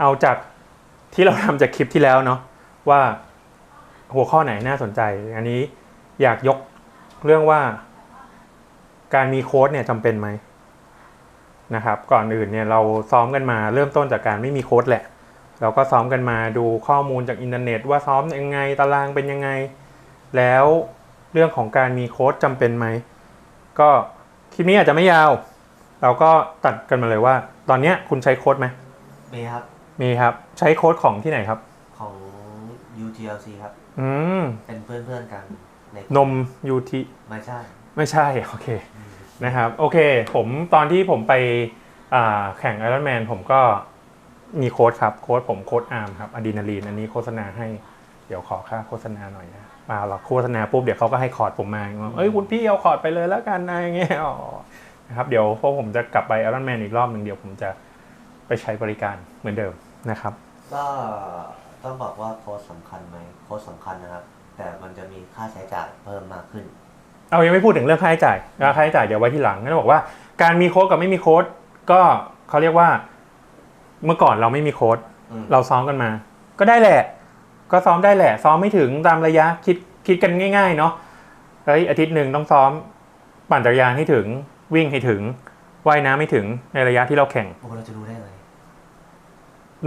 เอาจากที่เราทำจากคลิปที่แล้วเนาะว่าหัวข้อไหนน่าสนใจ อันนี้อยากยกเรื่องว่าการมีโค้ดเนี่ยจำเป็นไหมนะครับ ก่อนอื่นเนี่ยเราซ้อมกันมาเริ่มต้นจากการไม่มีโค้ดแหละ เราก็ซ้อมกันมาดูข้อมูลจากอินเทอร์เน็ต ว่าซ้อมยังไงตารางเป็นยังไง แล้วเรื่องของการมีโค้ดจำเป็นไหม ก็คลิปนี้อาจจะไม่ยาว เราก็ตัดกันมาเลยว่า ตอนนี้คุณใช้โค้ดไหมไมีครับ มีครับ ใช้โค้ดของที่ไหนครับ ของ UTLC ครับ อืม เป็นเพื่อนๆกันในนม UT ไม่ใช่ ไม่ใช่ โอเค นะครับ โอเค ผมตอนที่ผมไปอ่าแข่ง Iron Man ผมก็มีโค้ดครับ โค้ดผมโค้ดอาร์มครับอะดรีนาลีน อันนี้โฆษณาให้ เดี๋ยวขอค่าโฆษณาหน่อยนะมาหรอกโฆษณาปุ๊บเดี๋ยวเขาก็ให้คอร์ดผมมาว่าเอ้ยคุณพี่เอาคอร์ดไปเลยแล้วกันนะอย่างเงี้ยอ๋อนะครับ เดี๋ยวพอผมจะกลับไป Iron Man อีกรอบหนึ่งเดี๋ยวผมจะไปใช้บริการเหมือนเดิม นะครับ ก็ต้องบอกว่าโค้ชสำคัญไหมโค้ชสำคัญนะครับ แต่มันจะมีค่าใช้จ่ายเพิ่มมากขึ้น เอายังไม่พูดถึงเรื่องค่าใช้จ่ายนะค่าใช้จ่ายเดี๋ยวไว้ที่หลังงั้นบอกว่าการมีโค้ดกับไม่มีโค้ดก็เขาเรียกว่า เมื่อก่อนเราไม่มีโค้ดอืม เราซ้อมกันมา ก็ได้แหละ ก็ซ้อมได้แหละ ซ้อมไม่ถึงตามระยะคิดคิดกันง่าย ๆ เนาะเฮ้ยอาทิตย์หนึ่งต้องซ้อม ปั่นจักรยานให้ถึงวิ่งให้ถึงว่ายน้ำให้ถึงในระยะที่เราแข่ง โอ้เราจะรู้ได้ไง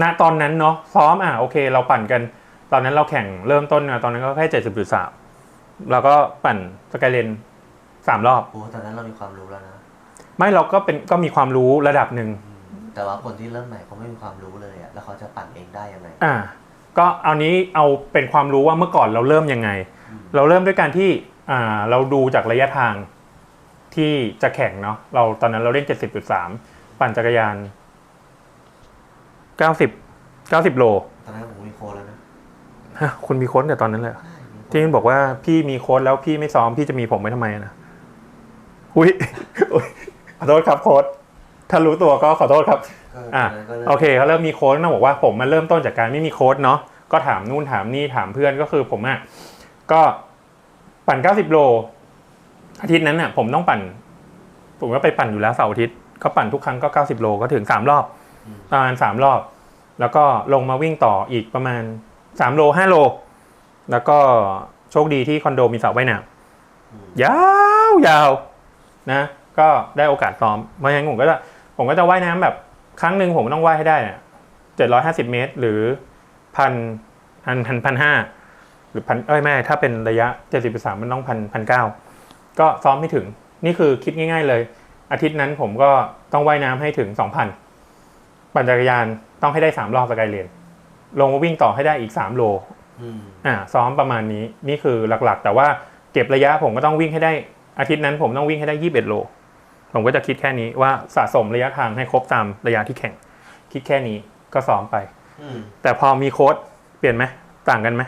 ณตอนนั้นเนาะซ้อมอะโอเค เราปั่นกัน ตอนนั้นเราแข่งเริ่มต้นมาตอนนั้นก็แค่เจ็ดสิบจุดสามเราก็ปั่นสกายเลนสามรอบโอ้ตอนนั้นเรามีความรู้แล้วนะไม่เราก็เป็นก็มีความรู้ระดับหนึ่งอืมแต่ว่าคนที่เริ่มใหม่เขาไม่มีความรู้เลยอะแล้วเขาจะปั่นเองได้ยังไงอ่า ก็เอานี้เอาเป็นความรู้ว่าเมื่อก่อนเราเริ่มยังไงอืมเราเริ่มด้วยการที่อ่าเราดูจากระยะทางที่จะแข่งเนาะเราตอนนั้นเราเล่น 70.3 ปั่นจักรยาน 90 90โลตอนนั้นผมมีโค้ชแล้วนะฮะคุณมีโค้ดแต่ตอนนั้นเลยเหรอใช่มีโค้ชที่มันบอกว่าพี่มีโค้ดแล้วพี่ไม่ซ้อมพี่จะมีผมไว้ทำไมอะนะอุ้ยอุ๊ยขอโทษครับโค้ดถ้ารู้ตัวก็ขอโทษครับ ก็อะ ตนนั้นก็ริ่มโอเคเขาเริ่มมีโค้ดต้องบอกว่าผมมันเริ่มต้นจากการไม่มีโค้ดเนาะก็ถามนู่นถามนี่ถามเพื่อนก็คือผมอะก็ปั่น 90 โล อาทิตย์นั้นน่ะ ผมต้องปั่น ผมก็ไปปั่นอยู่แล้วเสาร์อาทิตย์ก็ปั่นทุกครั้งก็ 90 โลก็ถึง 3 รอบ อืมประมาณ 3 รอบ แล้วก็ลงมาวิ่งต่ออีกประมาณ 3 โล 5 โล แล้วก็โชคดีที่คอนโดมีเสาว่ายน้ำยาวยาวนะ ก็ได้โอกาสซ้อมเพราะฉะนั้นผมก็จะผมก็จะว่ายน้ำแบบครั้งหนึ่งผมต้องว่ายให้ได้เจ็ดร้อยห้าสิบเมตร หรือพันพันพันพันห้าหรือพันเอ้ยไม่ถ้าเป็นระยะเจ็ดสิบสามมันต้องพันพันเก้าก็ซ้อมไม่ถึง นี่คือคิดง่าย ๆ เลย อาทิตย์นั้นผมก็ต้องว่ายน้ำให้ถึงสองพัน ปั่นจักรยานต้องให้ได้สามรอบสกายเลนลงมาวิ่งต่อให้ได้อีกสามโลอืมอ่าซ้อมประมาณนี้นี่คือหลักๆ แต่ว่าเก็บระยะผมก็ต้องวิ่งให้ได้อาทิตย์นั้นผมต้องวิ่งให้ได้ยี่สิบเอ็ดโล ผมก็จะคิดแค่นี้ว่าสะสมระยะทางให้ครบตามระยะที่แข่ง คิดแค่นี้ก็ซ้อมไปอืมแต่พอมีโค้ดเปลี่ยนไหมต่างกันไหม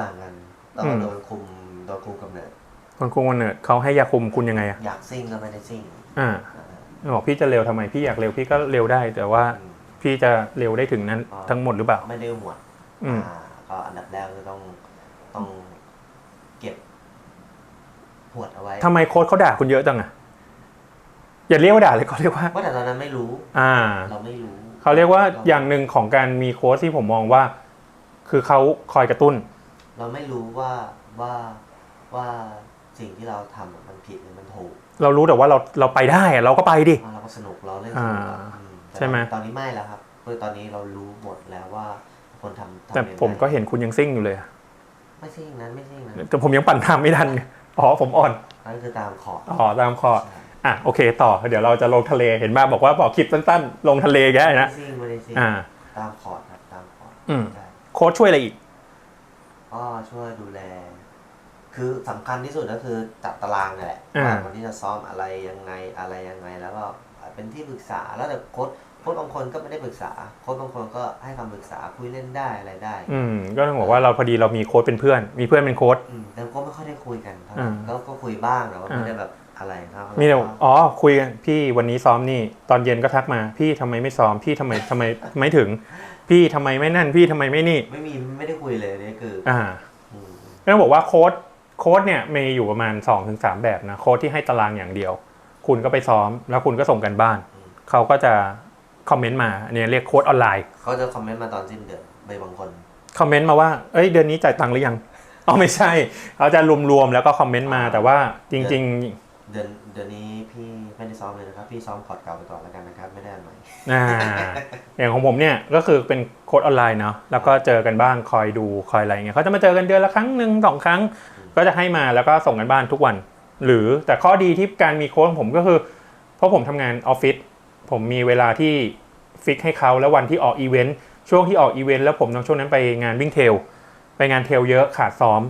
ต่างกันเราอืมโดนคุมโดนคุมกำเนิดคนคุมวันเนิร์ดเขาให้ยาคุมคุณยังไงอะอยากซิ่งก็ไม่ได้ซิ่งอ่าอ่าบอกพี่จะเร็วทำไมพี่อยากเร็วพี่ก็เร็วได้ แต่ว่า อืมพี่จะเร็วได้ถึงนั้นอ๋อ ทั้งหมดหรือเปล่า ไม่ได้หมวดอืม อ่าก็อันดับแรกก็ต้องต้องเก็บหวดเอาไว้ทำไมโค้ดเขาด่าคุณเยอะจังอะอย่าเรียกว่าด่าเลยเขาเรียกว่า ว่าแต่ตอนนั้นไม่รู้ อ่า เราไม่รู้เขาเรียกว่าอย่างหนึ่งของการมีโค้ชที่ผมมองว่า คือเขาคอยกระตุ้น เราไม่รู้ว่าว่าว่าสิ่งที่เราทำอะมันผิดหรือมันถูกเรารู้แต่ว่าเราเราไปได้อะเราก็ไปดิ อ่าเราก็สนุกเราเล่นสนุกอะอ่า อืแต่ ใช่ไหม ตอนนี้ไม่แล้วครับคือตอนนี้เรารู้หมดแล้วว่าคนทำทำแต่ยังไงผมก็เห็นคุณยังซิ่งอยู่เลยอะไม่ซิ่งนั้นไม่ซิ่งนั้นแต่ผมยังปั่นทำไม่ทันไงอ๋อผมอ่อนนั่นคือตามขอบอ๋อตามคอร์ดใช่อะโอเคต่อ เดี๋ยวเราจะลงทะเลเห็นบ้าบอกว่าบอกคลิปสั้นๆ ลงทะเลแกไม่นะได้ซิ่งไม่ได้ซิ่งอ่า ตามขอร์ดครับตามขอร์ดอืม ใช่โค้ชช่วยอะไรอีก ก็ช่วยดูแล คือสำคัญที่สุดก็คือจัดตารางนั่นแหละอ่า ว่าวันนี้จะซ้อมอะไรยังไงอะไรยังไงแล้วก็ เป็นที่ปรึกษาแล้วแต่โค้ชโค้ชบางคนก็ไม่ได้ปรึกษาโค้ชบางคนก็ให้คำปรึกษาคุยเล่นได้อะไรได้อืมก็ต้องบอกว่าเราพอดีเรามีโค้ชเป็นเพื่อน มีเพื่อนเป็นโค้ชอืมแต่ก็ไม่ค่อยได้คุยกันเท่าไหอ่าร่ก็ก็คุยบ้างแต่ว่าอ่าไม่ได้แบบอะไรครับมีแต่อ๋อคุยกันพี่วันนี้ซ้อมนี่ ตอนเย็นก็ทักมา พี่ทำไมไม่ซ้อมพี่ทำไมทำไมไม่ถึง พี่ทำไมไม่นั่น พี่ทำไมไม่นี่ ไม่มีไม่ได้คุยเลยนี่คืออ่า อืม ต้องบอกว่าโค้ดโค้ดเนี่ยมีอยู่ประมาณ2อถึงสแบบนะโค้ดที่ให้ตารางอย่างเดียว คุณก็ไปซ้อม แล้วคุณก็ส่งกันบ้าน เขาก็จะคอมเมนต์มาอันนี้เรียกโค้ดออนไลน์ เขาจะคอมเมนต์มาตอนสิ้นเดือนไปบางคน คอมเมนต์มาว่า เอ้ย เดือนนี้จ่ายตังค์หรือยังอ๋อไม่ใช่ เขาจะรวมๆแล้วก็คอมเมนต์มา แต่ว่าจริงเดือนเดือนนี้พี่ไม่ได้ซ้อมเลยนะครับ พี่ซ้อมคอร์ดเก่าไปก่อนแล้วกันนะครับ ไม่ได้อันใหม่ๆอ่าอย่างของผมเนี่ยก็คือเป็นโค้ดออนไลน์เนาะ แล้วก็เจอกันบ้างคอยดูคอยอะไรเงี้ยเขาจะมาเจอกันเดือนละครั้งหนึ่งสองครั้ง ก็จะให้มาแล้วก็ส่งกันบ้านทุกวัน หรือแต่ข้อดีที่การมีโค้ดของผมก็คือ เพราะผมทำงานออฟฟิศผมมีเวลาที่ฟิกให้เขาแล้ววันที่ออกอีเวนต์ช่วงที่ออกอีเวนต์แล้วผมต้องช่วงนั้นไปงานวิ่งเทลไปงานเทลเยอะขาดซ้อม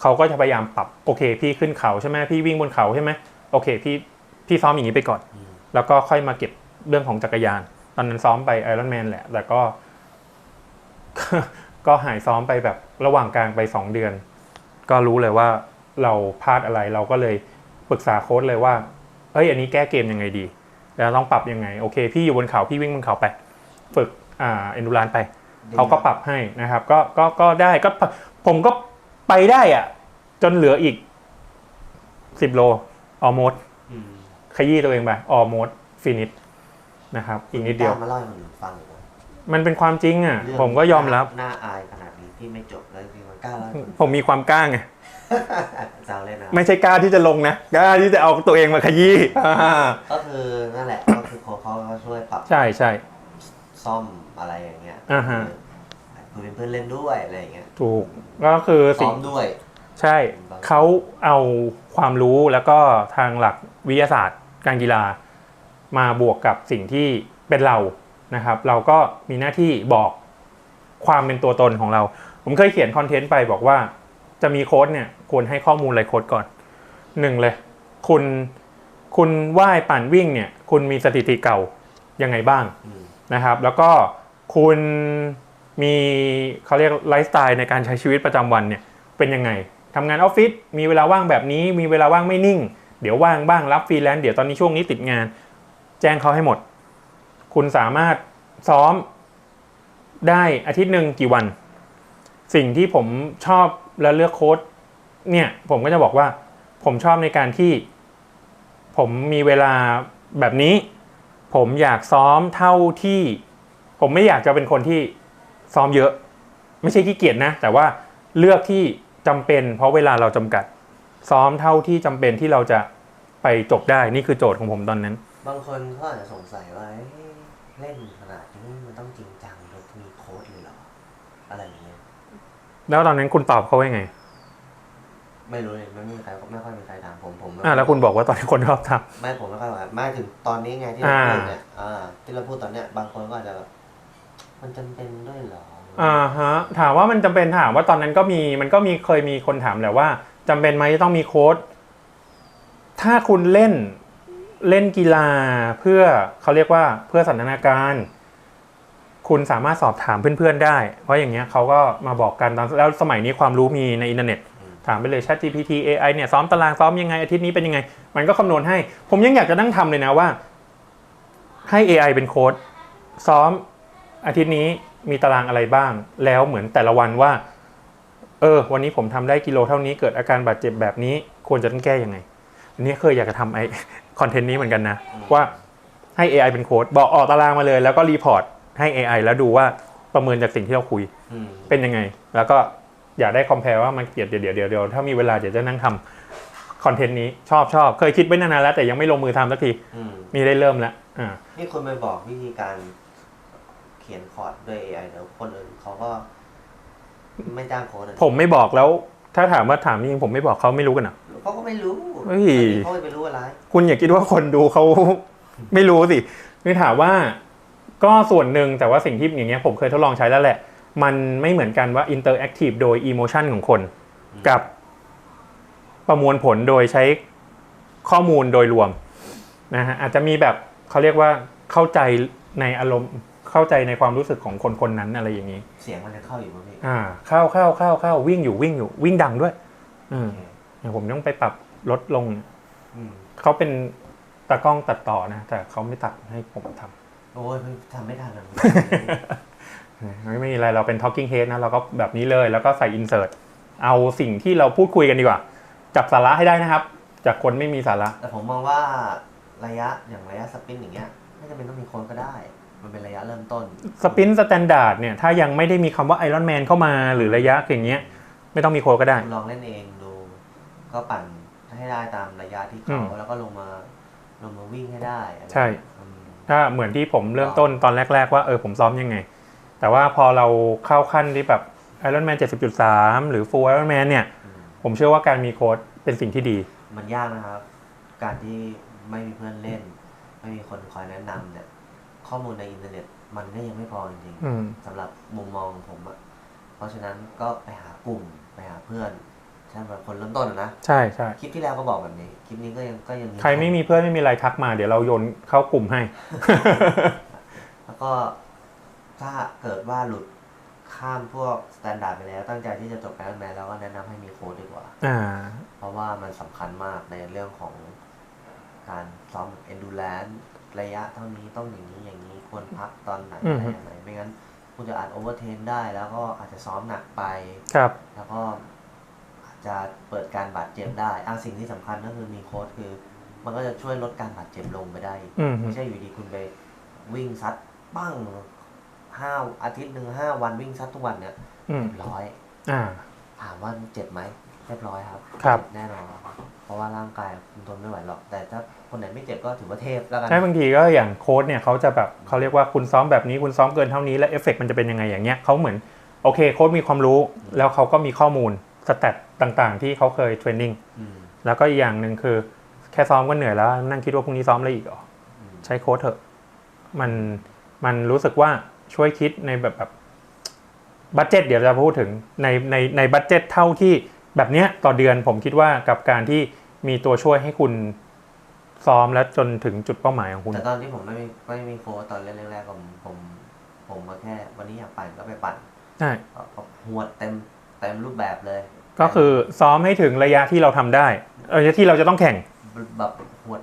เขาก็จะพยายามปรับโอเค พี่ขึ้นเขาใช่ไหมพี่วิ่งบนเขาใช่ไหมโอเคพี่พี่ซ้อมอย่างนี้ไปก่อน แล้วก็ค่อยมาเก็บเรื่องของจักรยาน ตอนนั้นซ้อมไปไอรอนแมนแหละ แต่ก็ก็หายซ้อมไปแบบระหว่างกลางไปสองเดือน ก็รู้เลยว่า เราพลาดอะไรเราก็เลยปรึกษาโค้ชเลยว่าเอ้ยอันนี้แก้เกมยังไงดี แล้วต้องปรับยังไงโอเค พี่อยู่บนเขาพี่วิ่งบนเขาไป ฝึกอ่าเอ็นดูรานไปเขาก็ปรับให้นะครับ ก็ก็ก็ได้ก็ปะผมก็ไปได้อะจนเหลืออีกสิบโลออ m ม s t อืมขยี้ตัวเองไปออ m ม s t ฟินิชนะครับ อีกนิดเดียวกล้ามาเล่าให้คนอื่นฟังอีกเหรอมันเป็นความจริงอะเรื่องผมก็ยอมรับน่าอายขนาดนี้พี่ไม่จบแล้วจริงๆมันกล้าเล่าให้คนอื่นผมมีความกล้าไง แซวเล่นนะไม่ใช่กล้าที่จะลงนะกล้าที่จะเอาตัวเองมาขยี้อ่าก็คือนั่นแหละก็คือโค้ชเขาก็ช่วยปรับใช่ใช่ ซ่อมอะไรอย่างเงี้ยอ่าฮะคุยเป็นเพื่อนเล่นด้วยอะไรอย่างเงี้ยถูกก็คือซ้สิ่องมด้วย ใช่เขาเอาความรู้แล้วก็ทางหลักวิทยาศาสตร์ การกีฬา มาบวกกับสิ่งที่เป็นเรานะครับ เราก็มีหน้าที่บอกความเป็นตัวตนของเรา ผมเคยเขียนคอนเทนต์ไปบอกว่าจะมีโค้ดเนี่ย ควรให้ข้อมูลอะไรโค้ดก่อนหนึ่งเลย คุณคุณว่ายปั่นวิ่งเนี่ย คุณมีสถิติเก่ายังไงบ้างนะครับ แล้วก็คุณมีเขาเรียกไลฟ์สไตล์ในการใช้ชีวิตประจำวันเนี่ยเป็นยังไงทำงานออฟฟิศมีเวลาว่างแบบนี้ มีเวลาว่างไม่นิ่ง เดี๋ยวว่างบ้างรับฟรีแลนซ์เดี๋ยวตอนนี้ช่วงนี้ติดงาน แจ้งเขาให้หมด คุณสามารถซ้อมได้อาทิตย์หนึ่งกี่วัน สิ่งที่ผมชอบและเลือกโค้ด เนี่ยผมก็จะบอกว่า ผมชอบในการที่ ผมมีเวลาแบบนี้ ผมอยากซ้อมเท่าที่ ผมไม่อยากจะเป็นคนที่ซ้อมเยอะ ไม่ใช่ขี้เกียจนะ แต่ว่าเลือกที่จำเป็น เพราะเวลาเราจำกัด ซ้อมเท่าที่จำเป็นที่เราจะไปจบได้นี่คือโจทย์ของผมตอนนั้น บางคนเขาอาจจะสงสัยว่าเอ๊ะเล่นขนาดนี้มันต้องจริงจังโดยมีโค้ดเลยเหรออะไรอย่างเงี้ยแล้วตอนนั้นคุณตอบเขาว่าไง ไม่รู้เลยไม่มีใครไม่ค่อยมีใครถามผมผมไม่อ่าแล้วคุณบอกว่าตอนนี้คนชอบทไม่ผมไม่ค่อยถามไม่ถึงตอนนี้ไงที่เราอ่าพูดเนี่ยอ่าที่เราพูดตอนเนี้ยบางคนก็อาจจะแบบมันจำเป็นด้วยเหรอำอ่าฮะถามว่ามันจำเป็นถามว่าตอนนั้นก็มีมันก็มีเคยมีคนถามแหละว่าจำเป็นไหมจะต้องมีโค้ดถ้าคุณเล่นเล่นกีฬาเพื่อเขาเรียกว่าเพื่อสันทนาการ คุณสามารถสอบถามเพื่อนๆได้ เพราะอย่างเงี้ยเขาก็มาบอกกันตอนแล้วสมัยนี้ความรู้มีในอินเทอร์เน็ต ถามไปเลย Chat GPT AI เนี่ยซ้อมตารางซ้อมยังไงอาทิตย์นี้เป็นยังไง มันก็คำนวณให้ ผมยังอยากจะนั่งทำเลยนะว่า ให้ AI เป็นโค้ดซ้อมอาทิตย์นี้มีตารางอะไรบ้าง แล้วเหมือนแต่ละวันว่า เออ วันนี้ผมทำได้กิโลเท่านี้เกิดอาการบาดเจ็บแบบนี้ ควรจะต้องแก้ยังไงอันนี้เคยอยากจะทำไอคอนเทนต์นี้เหมือนกันนะ ว่าให้ AI เป็นโค้ดบอกออกตารางมาเลย แล้วก็รีพอร์ตให้ AI แล้วดูว่าประเมินจากสิ่งที่เราคุยอืมเป็นยังไง แล้วก็ อยากได้คอมเพลว่ามันเกลียดเดี๋ยวเดี๋ยวเดี๋ยวเดี๋ยวถ้ามีเวลาเดี๋ยวจะนั่งทำคอนเทนต์นี้ชอบชอบเคยคิดไว้นานๆแล้ว แต่ยังไม่ลงมือทำสักทีอืมนี่ได้เริ่มแล้วอ่านี่คุณไปบอกวิธีการเขียนคอร์ดด้วย AI เดี๋ยวคนอื่นเขาก็ไม่จ้างโค้ดอะผมไม่บอกแล้ว ถ้าถามว่าถามจริงๆผมไม่บอกเขาไม่รู้กันเหรอ เขาก็ไม่รู้เฮ้ย เขาไม่ไปรู้อะไร คุณอย่าคิดว่าคนดูเขา ไม่รู้สินี่ถามว่า ก็ส่วนหนึ่งแต่ว่าสิ่งที่อย่างเงี้ยผมเคยทดลองใช้แล้วแหละ มันไม่เหมือนกันว่า interactive โดย emotion ของคน กับประมวลผลโดยใช้ข้อมูลโดยรวมนะฮะอาจจะมีแบบเขาเรียกว่าเข้าใจในอารมณ์เข้าใจในความรู้สึกของคนคนนั้นอะไรอย่างนี้ เสียงมันจะเข้าอยู่มั้งพี่อ่า เข้าเข้าเข้าเข้าวิ่งอยู่วิ่งอยู่วิ่งดังด้วย อืมเดี๋ยวผมต้องไปปรับลดลงอืมเขาเป็นตากล้องตัดต่อนะ แต่เขาไม่ตัดให้ผมทำ โอ้ยไม่ทำไม่ทันอะไม่ ไม่มีอะไรเราเป็น talking head นะเราก็แบบนี้เลยแล้วก็ใส่ insert เอาสิ่งที่เราพูดคุยกันดีกว่า จับสาระให้ได้นะครับ จากคนไม่มีสาระ แต่ผมมองว่าระยะอย่างระยะสปรินต์อย่างเงี้ยไม่จำเป็นต้องมีโค้ดก็ได้ มันเป็นระยะเริ่มต้น สปรินต์สแตนดาร์ดเนี่ยถ้ายังไม่ได้มีคำว่าไอรอนแมนเข้ามาหรือระยะอย่างเงี้ย ไม่ต้องมีโค้ดก็ได้คุณลองเล่นเองดู ก็ปั่นให้ได้ตามระยะที่อืเขาม แล้วก็ลงมาลงมาวิ่งให้ได้อะไรใช่ อืมถ้าเหมือนที่ผมเริ่มต้นตอนแรก ๆ ว่าเออผมซ้อมยังไง แต่ว่าพอเราเข้าขั้นที่แบบ Iron Man 70.3 หรือ Full Iron Man เนี่ยอืมผมเชื่อว่าการมีโค้ดเป็นสิ่งที่ดี มันยากนะครับ การที่ไม่มีเพื่อนเล่น ไม่มีคนคอยแนะนำเนี่ยข้อมูลในอินเทอร์เน็ตมันก็ยังไม่พอจริงอืมๆสำหรับมุมมองของผมอะเพราะฉะนั้นก็ไปหากลุ่มไปหาเพื่อนใช่ไหมคนเริ่มต้นอะนะใช่ใช่คลิปที่แล้วก็บอกแบบนี้คลิปนี้ก็ยังก็ยังใครไม่มีเพื่อนไม่มีอะไรทักมา เดี๋ยวเราโยนเข้ากลุ่มให้ แล้วก็ ถ้าเกิดว่าหลุดข้ามพวกสแตนดาร์ดไปแล้วตั้งใจที่จะจบแอรแมนแล้วก็แนะนำให้มีโค้ดดีกว่า อ่า เพราะว่ามันสำคัญมากในเรื่องของการซ้อม endurance ระยะเท่านี้ต้องอย่างนี้อย่างนี้ควรพักตอนไหนอือะอไรฮึยังไงไม่งั้นคุณจะอาจโอเวอร์เทนได้ แล้วก็อาจจะซ้อมหนักไป ครับ แล้วก็อาจจะเปิดการบาดเจ็บได้อะสิ่งที่สำคัญก็คือมีโค้ดคือ มันก็จะช่วยลดการบาดเจ็บลงไปได้อีกอืม ไม่ใช่อยู่ดีคุณไปวิ่งซัดปั้ง ห้าอาทิตย์หนึ่งห้าวันวิ่งซัดทุกวันเนี่ยอืมเรียบร้อยอ่า ถามว่าเจ็บไหมเรียบร้อยครับครับ เจ็แน่นอนเพราะว่าร่างกายคุณทนไม่ไหวหรอก แต่ถ้าคนไหนไม่เจ็บก็ถือว่าเทพแล้วกัน ใช่บางทีก็อย่างโค้ดเนี่ยเขาจะแบบเขาเรียกว่าคุณซ้อมแบบนี้คุณซ้อมเกินเท่านี้แล้วเอฟเฟกต์มันจะเป็นยังไงอย่างเงี้ยเขาเหมือนโอเคโค้ดมีความรู้ แล้วเขาก็มีข้อมูลสแตทต่างๆ ที่เขาเคยเทรนนิ่งอืมแล้วก็อีกอย่างหนึ่งคือแค่ซ้อมก็เหนื่อยแล้วนั่งคิดว่าพรุ่งนี้ซ้อมอะไรอีกเหรอ อืมใช้โค้ดเถอะ มัน มันรู้สึกว่า ช่วยคิดในแบบแบบบัตเจ็ตเดี๋ยวจะพูดถึงในในในบัตเจ็ตเท่าที่แบบเนี้ยต่อเดือนผมคิดว่ากับการที่มีตัวช่วยให้คุณซ้อมแล้วจนถึงจุดเป้าหมายของคุณ แต่ตอนที่ผมไม่มีไม่มีโค้ชตอนเล่นแรกๆผมผม ผมมาแค่ วันนี้อยากปั่นก็ไปปั่นใช่ก็ก็หวดเต็มเต็มรูปแบบเลย ก็คือซ้อมให้ถึงระยะที่เราทำได้เออที่เราจะต้องแข่งแบบหวด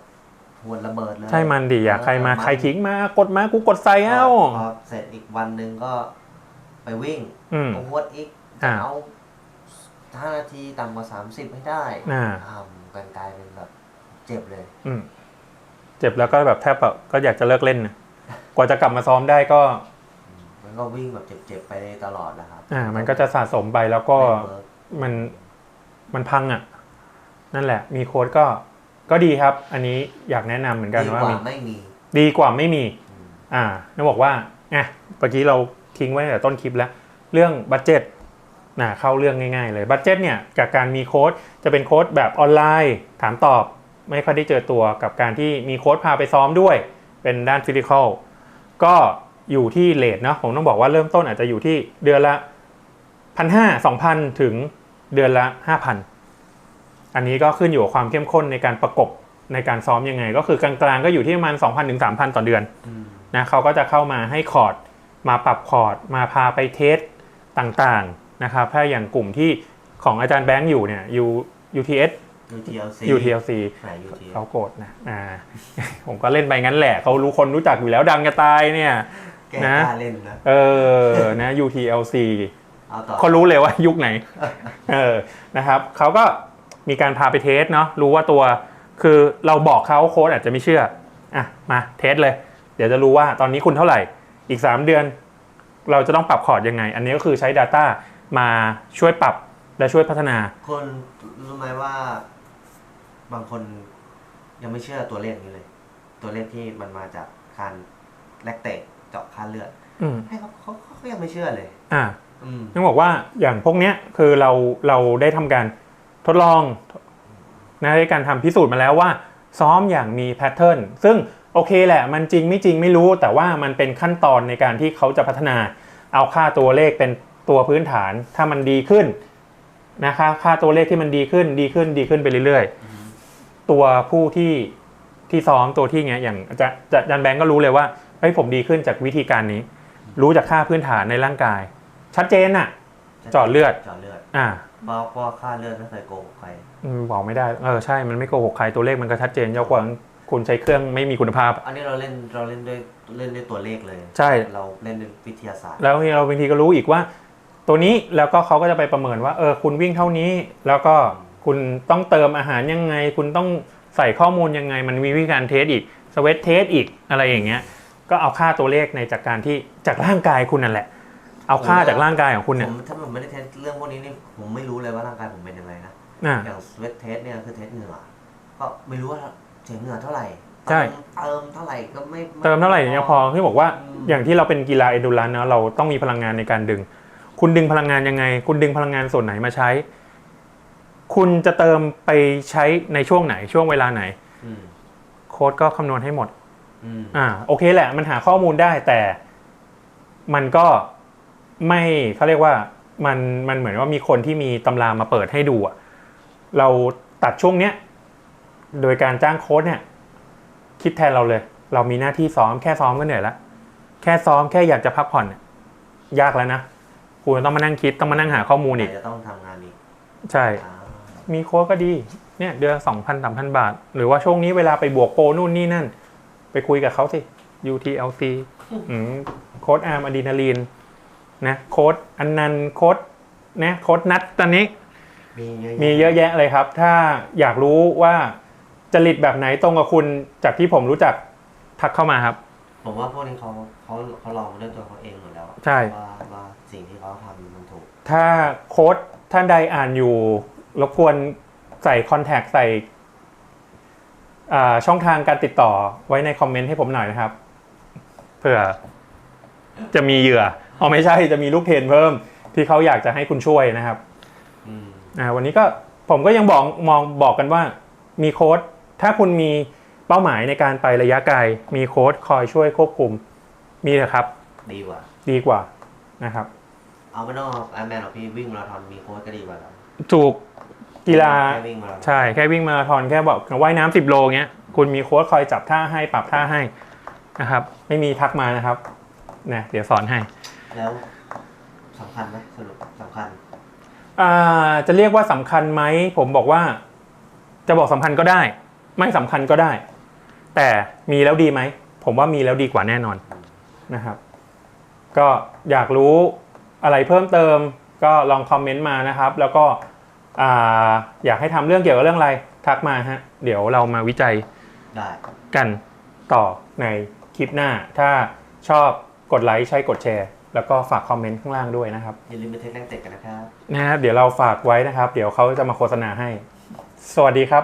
หวดระเบิดเลย ใช่มันดิอยากใครมาเออใครขิงมากดมากูกดใส่เอ้าพอเสร็จอีกวันหนึ่งก็ไปวิ่งอืมก็หวดอีกอ่าเอาห้านาทีต่ำกว่าสามสิบให้ได้อ่าทำกันกลายเป็นแบบเจ็บเลย อืมเจ็บแล้วก็แบบแทบแบบก็อยากจะเลิกเล่นนะกว่าจะกลับมาซ้อมได้ก็ มันก็วิ่งแบบเจ็บๆไปตลอดแหละครับ อ่า มันก็จะสะสมไปแล้วก็ไม่เวิร์กมันมันพังอะ นั่นแหละ มีโค้ดก็ ก็ดีครับ อันนี้อยากแนะนำเหมือนกันดีว่ากว่ามีไม่มี ดีกว่าไม่มีอืมอ่าต้องบอกว่าอะเมื่อกี้เราทิ้งไว้ตั้งแต่ต้นคลิปแล้ว เรื่องบัตเจ็ตนะเข้าเรื่องง่ายๆเลยบัตเจ็ตเนี่ยกับการมีโค้ดจะเป็นโค้ดแบบออนไลน์ ถามตอบไม่ค่อยได้เจอตัวกับการที่มีโค้ดพาไปซ้อมด้วย เป็นด้านฟิสิกอลก็อยู่ที่เลทเนาะผมต้องบอกว่าเริ่มต้นอาจจะอยู่ที่เดือนละพันห้าสองพันถึงเดือนละห้าพัน อันนี้ก็ขึ้นอยู่กับความเข้มข้นในการประกบในการซ้อมยังไง ก็คือกลางๆก็อยู่ที่ประมาณ 2,000ถึง3,000 ต่อเดือนอืมนะเขาก็จะเข้ามาให้คอร์ด มาปรับคอร์ด มาพาไปเทสต่างๆนะครับถ้าอย่างกลุ่มที่ของอาจารย์แบงค์อยู่เนี่ย U UTS UTLC UTLC แหม UTLC เขาโกรธนะอ่าผมก็เล่นไปงั้นแหละเขารู้คนรู้จักอยู่แล้วดังจะตายเนี่ยแกนะกล้าเล่นนะเออนะ UTLC เอาต่อเขารู้เลยว่ายุคไหนเออนะครับเขาก็ มีการพาไปเทสเนาะรู้ว่าตัว คือเราบอกเขาโค้ดอาจจะไม่เชื่ออะมาเทสเลย เดี๋ยวจะรู้ว่าตอนนี้คุณเท่าไหร่อีก 3 เดือน เราจะต้องปรับคอร์ดยังไง อันนี้ก็คือใช้ Data มาช่วยปรับและช่วยพัฒนา คนรู้ไหมว่าบางคนยังไม่เชื่อตัวเลขนี้เลย ตัวเลขที่มันมาจากการแลกเตะเจาะค่าเลือดอืมให้เขาเขาเขายังไม่เชื่อเลย อ่า อืม ต้องบอกว่าอย่างพวกเนี้ยคือเราเราได้ทำการ ทดลองนะในการทำพิสูจน์มาแล้วว่า ซ้อมอย่างมีแพทเทิร์นซึ่งโอเคแหละ มันจริงไม่จริงไม่รู้ แต่ว่ามันเป็นขั้นตอนในการที่เขาจะพัฒนา เอาค่าตัวเลขเป็นตัวพื้นฐาน ถ้ามันดีขึ้นนะคะค่าตัวเลขที่มันดีขึ้นดีขึ้นดีขึ้นไปเรื่อยๆ ตัวผู้ที่ที่ซ้อมตัวที่เงี้ยอย่างอาจารย์อาจารย์แบงก์ก็รู้เลยว่าเฮ้ยผมดีขึ้นจากวิธีการนี้ รู้จากค่าพื้นฐานในร่างกาย ชัดเจนอะเจาะเลือดเจาะเลือดอ่า เพราะเพราะค่าเลือดไม่เคยโกหกใครอืมบอกไม่ได้ เออใช่ มันไม่โกหกใครตัวเลขมันก็ชัดเจนยกกว่าคุณใช้เครื่องไม่มีคุณภาพ อันนี้เราเล่นเราเล่นด้วยเล่นด้วยตัวเลขเลยใช่ เราเล่นด้วยวิทยาศาสตร์แล้วเราบางทีก็รู้อีกว่า ตัวนี้แล้วก็เขาก็จะไปประเมินว่าเออคุณวิ่งเท่านี้ แล้วก็คุณต้องเติมอาหารยังไง คุณต้องใส่ข้อมูลยังไง มันมีวิธีการเทสอีกสเวตเทสอีกอะไรอย่างเงี้ย ก็เอาค่าตัวเลขในจากการที่จากร่างกายคุณนั่นแหละ เอาค่าจากร่างกายของคุณผเนี่ยมถ้าผมไม่ได้เทสเรื่องพวกนี้นี่ผมไม่รู้เลยว่าร่างกายผมเป็นยังไงนะอ่า อย่างสเวทเทสเนี่ยคือเทสเหงื่อก็ไม่รู้ว่าเสียเหงื่อเท่าไหร่ใช่ เติมเท่าไหร่ก็ไม่เติมเท่าไหร่ยังพอที่บอกว่าอืมอย่างที่เราเป็นกีฬาเอนดูรันเนาะเราต้องมีพลังงานในการดึง คุณดึงพลังงานยังไง คุณดึงพลังงานส่วนไหนมาใช้ คุณจะเติมไปใช้ในช่วงไหนช่วงเวลาไหน อืมโค้ดก็คำนวณให้หมด อืม อ่าโอเคแหละ มันหาข้อมูลได้แต่มันก็ ไม่เขาเรียกว่ามันมันเหมือนว่ามีคนที่มีตำรามาเปิดให้ดูอะเราตัดช่วงเนี้ยโดยการจ้างโค้ดเนี่ย คิดแทนเราเลย เรามีหน้าที่ซ้อมแค่ซ้อมก็เหนื่อยแล้วแค่ซ้อมแค่อยากจะพักผ่อนเนี่ยยากแล้วนะคุณต้องมานั่งคิดต้องมานั่งหาข้อมูลอีกจะต้องทำงานอีกใช่อ่ามีโค้ดก็ดีเนี่ยเดือนสองพันสามพันบาท หรือว่าช่วงนี้เวลาไปบวกโปรนู่นนี่นั่น ไปคุยกับเขาสิ UTLC อืมโค้ดอาร์มอะดรีนาลีน นะโค้ดอันนันต์โค้ดนะโค้ดนัดตอนนี้มีเยอะมีเยอะแยะเลยครับ ถ้าอยากรู้ว่าจริตแบบไหนตรงกับคุณจากที่ผมรู้จักทักเข้ามาครับ ผมว่าพวกนี้เขาเขาเขาลองด้วยตัวเขาเองหมดแล้วอะใช่ว่าว่าสิ่งที่เขาทำมันถูก ถ้าโค้ดท่านใดอ่านอยู่รบกวนใส่คอนแทคใส่อ่าช่องทางการติดต่อไว้ในคอมเมนต์ให้ผมหน่อยนะครับ เผื่อจะมีเหยื่อ อ๋อไม่ใช่จะมีลูกเทรนเพิ่มที่เขาอยากจะให้คุณช่วยนะครับอืมอ่าวันนี้ก็ผมก็ยังบอกมองบอกกันว่ามีโค้ดถ้าคุณมีเป้าหมายในการไประยะไกล มีโค้ดคอยช่วยควบคุม มีเถอะครับ ดีกว่า ดีกว่านะครับ เอาไม่ต้องไอแมนหรอกพี่วิ่งมาราธอนมีโค้ชก็ดีกว่าแล้วถูกกีฬาแค่วิ่งมาราธอนใช่แค่วิ่งมาราธอนแค่บอกว่ายน้ำสิบโลเงี้ยคุณมีโค้ชคอยจับท่าให้ปรับท่าให้นะครับ ไม่มีทักมานะครับนะเดี๋ยวสอนให้ แล้วสำคัญไหมสรุปสำคัญ อ่าจะเรียกว่าสำคัญไหมผมบอกว่า จะบอกสำคัญก็ได้ ไม่สำคัญก็ได้ แต่มีแล้วดีไหมผมว่ามีแล้วดีกว่าแน่นอนนะครับ ก็อยากรู้อะไรเพิ่มเติมก็ลองคอมเมนต์มานะครับ แล้วก็อ่าอยากให้ทำเรื่องเกี่ยวกับเรื่องอะไรทักมาฮะเดี๋ยวเรามาวิจัยได้กันต่อในคลิปหน้า ถ้าชอบกดไลค์ใช้กดแชร์ แล้วก็ฝากคอมเมนต์ข้างล่างด้วยนะครับ อย่าลืมไปเทคแรงเตะกันนะครับ นะครับ เดี๋ยวเราฝากไว้นะครับ เดี๋ยวเขาจะมาโฆษณาให้ สวัสดีครับ